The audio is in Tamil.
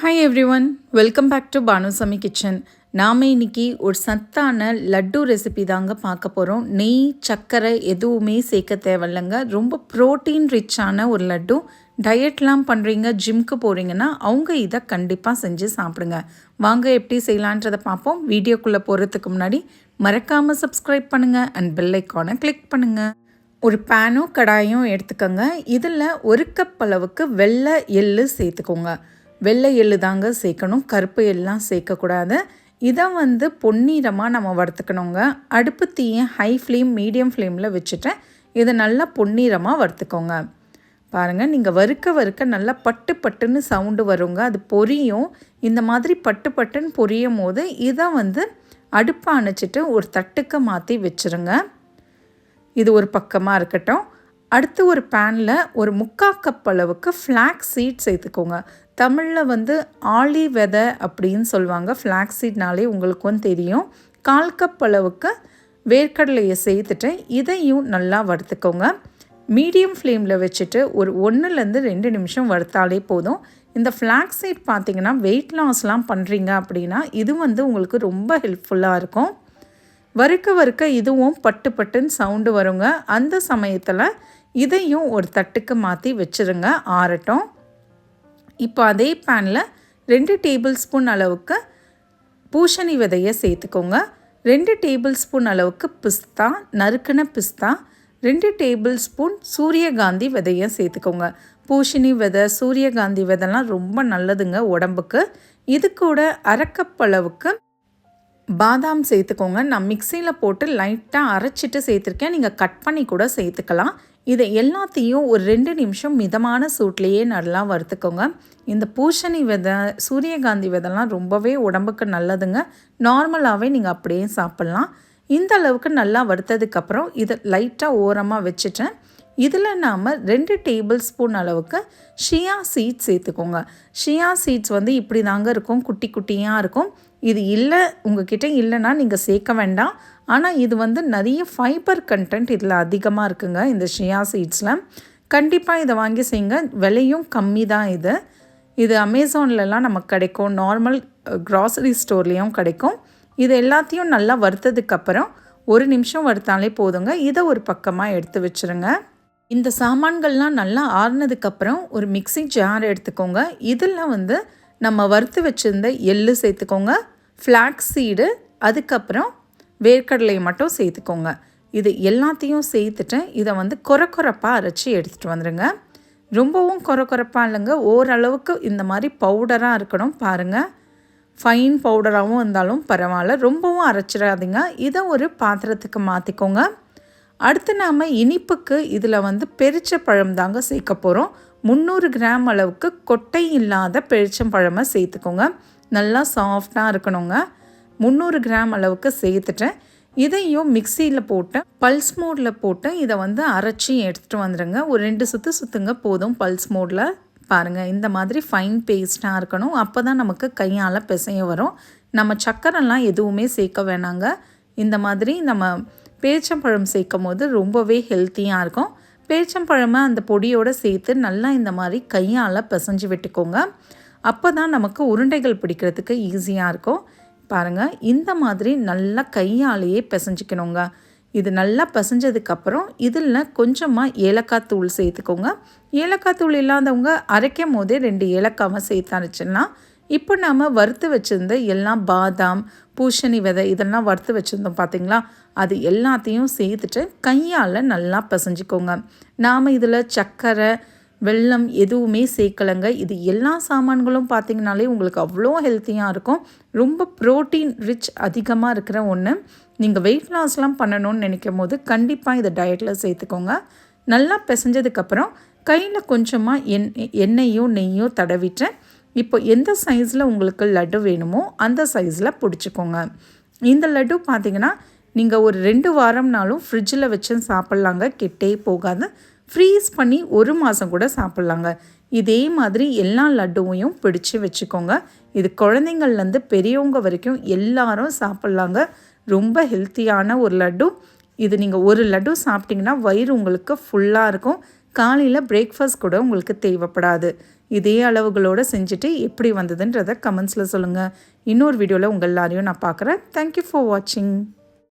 Hi everyone welcome back to Bhanusami kitchen நாம் இன்னைக்கு ஒரு சத்தான லட்டு ரெசிபி தாங்க பார்க்க போகிறோம் நெய் சர்க்கரை எதுவுமே சேர்க்க தேவையில்லைங்க. ரொம்ப ப்ரோட்டீன் ரிச்சான ஒரு லட்டு. டயட்லாம் பண்ணுறீங்க ஜிம்க்கு போகிறீங்கன்னா அவங்க இதை கண்டிப்பாக செஞ்சு சாப்பிடுங்க. வாங்க எப்படி செய்யலான்றதை பார்ப்போம். வீடியோக்குள்ளே போகிறதுக்கு முன்னாடி மறக்காமல் சப்ஸ்கிரைப் பண்ணுங்கள் அண்ட் பெல் ஐக்கானை கிளிக் பண்ணுங்கள் ஒரு பேனும் கடாயும் எடுத்துக்கோங்க. இதில் ஒரு கப் அளவுக்கு வெள்ளை எள்ளு சேர்த்துக்கோங்க. வெள்ளை எள்ளு தாங்க சேர்க்கணும் கருப்பு எல்லாம் சேர்க்கக்கூடாது. இதை வந்து பொன்னீரமாக நம்ம வறுத்துக்கணுங்க. அடுப்பு தீயை ஹை ஃப்ளேம் மீடியம் ஃப்ளேமில் வச்சுட்டு இதை நல்லா பொன்னீரமாக வறுத்துக்கோங்க. பாருங்கள் நீங்கள் வறுக்க வறுக்க நல்லா பட்டு பட்டுன்னு சவுண்டு வருங்க. அது பொரியும். இந்த மாதிரி பட்டு பட்டுன்னு பொரியும் போது இதை வந்து அடுப்பை அணைச்சிட்டு ஒரு தட்டுக்கு மாற்றி வச்சுருங்க. இது ஒரு பக்கமாக இருக்கட்டும். அடுத்து ஒரு பேனில் ஒரு முக்கா கப் அளவுக்கு ஃப்ளாக் சீட் சேர்த்துக்கோங்க. தமிழில் வந்து ஆளி விதை அப்படின்னு சொல்லுவாங்க. ஃப்ளாக்ஸீட்னாலே உங்களுக்கும் தெரியும். கால் கப் அளவுக்கு வேர்க்கடலையை சேர்த்துட்டு இதையும் நல்லா வறுத்துக்கோங்க. மீடியம் ஃப்ளேமில் வச்சுட்டு ஒரு ஒன்றுலேருந்து ரெண்டு நிமிஷம் வறுத்தாலே போதும். இந்த ஃப்ளாக் சீட் பார்த்திங்கன்னா வெயிட் லாஸ்லாம் பண்ணுறீங்க அப்படின்னா இது வந்து உங்களுக்கு ரொம்ப ஹெல்ப்ஃபுல்லாக இருக்கும். வறுக்க வறுக்க இதுவும் பட்டு பட்டுன்னு சவுண்டு வருங்க. அந்த சமயத்தில் இதையும் ஒரு தட்டுக்கு மாற்றி வச்சுருங்க. ஆறட்டும். இப்போ அதே பேனில் ரெண்டு டேபிள் ஸ்பூன் அளவுக்கு பூசணி விதையை சேர்த்துக்கோங்க. ரெண்டு டேபிள் ஸ்பூன் அளவுக்கு பிஸ்தா நறுக்கின பிஸ்தா ரெண்டு டேபிள் ஸ்பூன் சூரியகாந்தி விதையை சேர்த்துக்கோங்க. பூஷணி விதை சூரியகாந்தி விதைலாம் ரொம்ப நல்லதுங்க உடம்புக்கு. இது கூட அரைக்கப் அளவுக்கு பாதாம் சேர்த்துக்கோங்க. நான் மிக்சியில் போட்டு லைட்டாக அரைச்சிட்டு சேர்த்துருக்கேன். நீங்கள் கட் பண்ணி கூட சேர்த்துக்கலாம். இதை எல்லாத்தையும் ஒரு ரெண்டு நிமிஷம் மிதமான சூட்லேயே நல்லா வறுத்துக்கோங்க. இந்த பூசணி விதை சூரியகாந்தி விதைலாம் ரொம்பவே உடம்புக்கு நல்லதுங்க. நார்மலாகவே நீங்கள் அப்படியே சாப்பிட்லாம். இந்த அளவுக்கு நல்லா வறுத்ததுக்கப்புறம் இதை லைட்டாக ஓரமாக வச்சுட்டேன். இதில் நாம் ரெண்டு டேபிள் ஸ்பூன் அளவுக்கு ஷியா சீட்ஸ் சேர்த்துக்கோங்க. ஷியா சீட்ஸ் வந்து இப்படி தாங்க இருக்கும் குட்டி குட்டியாக இருக்கும். இது இல்லை உங்ககிட்ட இல்லைன்னா நீங்கள் சேர்க்க வேண்டாம். ஆனால் இது வந்து நிறைய ஃபைபர் கண்டென்ட் இதில் அதிகமாக இருக்குங்க இந்த ஷியா சீட்ஸில் கண்டிப்பாக இதை வாங்கி செய்யுங்க. விலையும் கம்மி தான் இது. இது அமேசான்லலாம் நமக்கு கிடைக்கும். நார்மல் க்ராசரி ஸ்டோர்லேயும் கிடைக்கும். இது எல்லாத்தையும் நல்லா வறுத்ததுக்கப்புறம் ஒரு நிமிஷம் வறுத்தாலே போதுங்க. இதை ஒரு பக்கமாக எடுத்து வச்சுருங்க. இந்த சாமான்கள்லாம் நல்லா ஆறுனதுக்கப்புறம் ஒரு மிக்சி ஜார் எடுத்துக்கோங்க. இதில் வந்து நம்ம வறுத்து வச்சுருந்த எள்ளு சேர்த்துக்கோங்க. ஃப்ளாக் சீடு அதுக்கப்புறம் வேர்க்கடலையை மட்டும் சேர்த்துக்கோங்க. இது எல்லாத்தையும் சேர்த்துட்டு இதை வந்து குறை குறைப்பாக அரைச்சி எடுத்துகிட்டு வந்துடுங்க ரொம்பவும் குறை குறைப்பாக இல்லைங்க. ஓரளவுக்கு இந்த மாதிரி பவுடராக இருக்கணும் பாருங்கள் ஃபைன் பவுடராகவும் இருந்தாலும் பரவாயில்ல. ரொம்பவும் அரைச்சிடாதீங்க. இதை ஒரு பாத்திரத்துக்கு மாற்றிக்கோங்க அடுத்து நாம் இனிப்புக்கு இதில் வந்து பெரிச்ச பழம் தாங்க சேர்க்க போகிறோம் முந்நூறு கிராம் அளவுக்கு கொட்டை இல்லாத பெரிச்சம்பழமை சேர்த்துக்கோங்க. நல்லா சாஃப்டாக இருக்கணுங்க. முந்நூறு கிராம் அளவுக்கு சேர்த்துட்டேன். இதையும் மிக்சியில் போட்டு பல்ஸ் மோடில் போட்டு இதை வந்து அரைச்சி எடுத்துகிட்டு வந்துடுங்க ஒரு ரெண்டு சுற்று சுற்றுங்க போதும் பல்ஸ் மோடில். பாருங்கள் இந்த மாதிரி ஃபைன் பேஸ்ட்டாக இருக்கணும். அப்போ தான் நமக்கு கையால் பிசைய வரும். நம்ம சக்கரெல்லாம் எதுவுமே சேர்க்க வேணாங்க. இந்த மாதிரி நம்ம பேச்சம்பழம் சேர்க்கும் போது ரொம்பவே ஹெல்த்தியாக இருக்கும். பேச்சம்பழமை அந்த பொடியோடு சேர்த்து நல்லா இந்த மாதிரி கையால் பிசைஞ்சு விட்டுக்கோங்க. அப்போ தான் நமக்கு உருண்டைகள் பிடிக்கிறதுக்கு ஈஸியாக இருக்கும். பாருங்கள் இந்த மாதிரி நல்லா கையாலேயே பிசைஞ்சிக்கணுங்க. இது நல்லா பிசைஞ்சதுக்கப்புறம் இதில் கொஞ்சமாக ஏலக்காய் தூள் சேர்த்துக்கோங்க. ஏலக்காய் தூள் இல்லாதவங்க அரைக்கும் போதே ரெண்டு ஏலக்காவை சேர்த்து அரைச்சிடலாம். இப்போ நாம் வறுத்து வச்சுருந்த எல்லாம் பாதாம் பூசணி விதை இதெல்லாம் வறுத்து வச்சுருந்தோம் பார்த்திங்களா அது எல்லாத்தையும் சேர்த்துட்டு கையால் நல்லா பிசைஞ்சிக்கோங்க. நாம் இதில் சர்க்கரை வெள்ளம் எதுவுமே சேர்க்கலைங்க. இது எல்லா சாமான்களும் பார்த்திங்கனாலே உங்களுக்கு அவ்வளோ ஹெல்த்தியாக இருக்கும். ரொம்ப ப்ரோட்டீன் ரிச் அதிகமாக இருக்கிற ஒன்று நீங்கள் வெயிட் லாஸ்லாம் பண்ணணும்னு நினைக்கும் போது கண்டிப்பாக இதை டயட்டில் சேர்த்துக்கோங்க. நல்லா பிசைஞ்சதுக்கப்புறம் கையில் கொஞ்சமாக எண் எண்ணெயோ நெய்யோ தடவிட்டு இப்போ எந்த சைஸில் உங்களுக்கு லட்டு வேணுமோ அந்த சைஸில் பிடிச்சிக்கோங்க. இந்த லட்டு பார்த்திங்கன்னா நீங்கள் ஒரு ரெண்டு வாரம்னாலும் ஃப்ரிட்ஜில் வச்சு சாப்பிட்லாங்க கெட்டே போகாது. ஃப்ரீஸ் பண்ணி ஒரு மாதம் கூட சாப்பிட்லாங்க. இதே மாதிரி எல்லா லட்டுவையும் பிடிச்சி வச்சுக்கோங்க. இது குழந்தைங்கள்லேருந்து பெரியவங்க வரைக்கும் எல்லாரும் சாப்பிட்லாங்க. ரொம்ப ஹெல்த்தியான ஒரு லட்டு. இது நீங்கள் ஒரு லட்டு சாப்பிட்டிங்கன்னா வயிறு உங்களுக்கு ஃபுல்லாக இருக்கும். காலையில் பிரேக்ஃபாஸ்ட் கூட உங்களுக்கு தேவைப்படாது. இதே அளவுகளோடு செஞ்சுட்டு எப்படி வந்ததுன்றதை கமெண்ட்ஸில் சொல்லுங்கள் இன்னொரு வீடியோவில் உங்கள் எல்லாரையும் நான் பார்க்குறேன். தேங்க்யூ ஃபார் வாட்சிங்